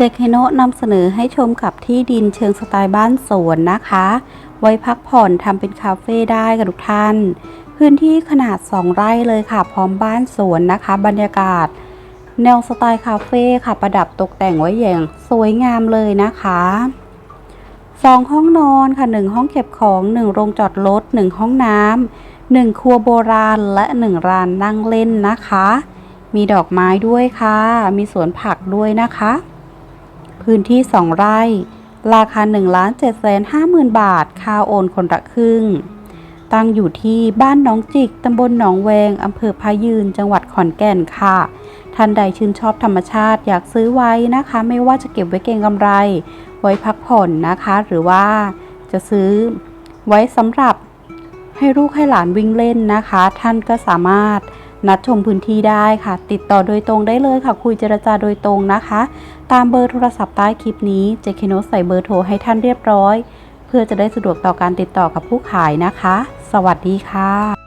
เจคโนะนำเสนอให้ชมกับที่ดินเชิงสไตล์บ้านสวนนะคะ ไว้พักผ่อนทำเป็นคาเฟ่ได้กับทุกท่าน พื้นที่ขนาด 2 ไร่เลยค่ะ พร้อมบ้านสวนนะคะ บรรยากาศ แนวสไตล์คาเฟ่ค่ะ ประดับตกแต่งไว้อย่างสวยงามเลยนะคะสองห้องนอนค่ะหนึ่งห้องเก็บของหนึ่งโรงจอดรถหนึ่งห้องน้ำหนึ่งครัวโบราณและหนึ่งร้านนั่งเล่นนะคะ มีดอกไม้ด้วยค่ะ มีสวนผักด้วยนะคะ พื้นที่ 2 ไร่ ราคา 1 7 5 0 0 0 0 บาท ค่าโอนคนละครึ่ง ตั้งอยู่ที่บ้านหนองจิก ตำบลหนองแวง อำเภอพายืน จังหวัดขอนแก่นค่ะ ท่านใดชื่นชอบธรรมชาติอยากซื้อไว้นะคะ ไม่ว่าจะเก็บไว้เก็งกำไร ไว้พักผ่อนนะคะ หรือว่าจะซื้อไว้สำหรับให้ลูกให้หลานวิ่งเล่นนะคะ ท่านก็สามารถ นัดชมพื้นที่ได้ค่ะ ติดต่อโดยตรงได้เลยค่ะ คุยเจรจาโดยตรงนะคะ ตามเบอร์โทรศัพท์ใต้คลิปนี้เจคโนใส่เบอร์โทรให้ท่านเรียบร้อย เพื่อจะได้สะดวกต่อการติดต่อกับผู้ขายนะคะ สวัสดีค่ะ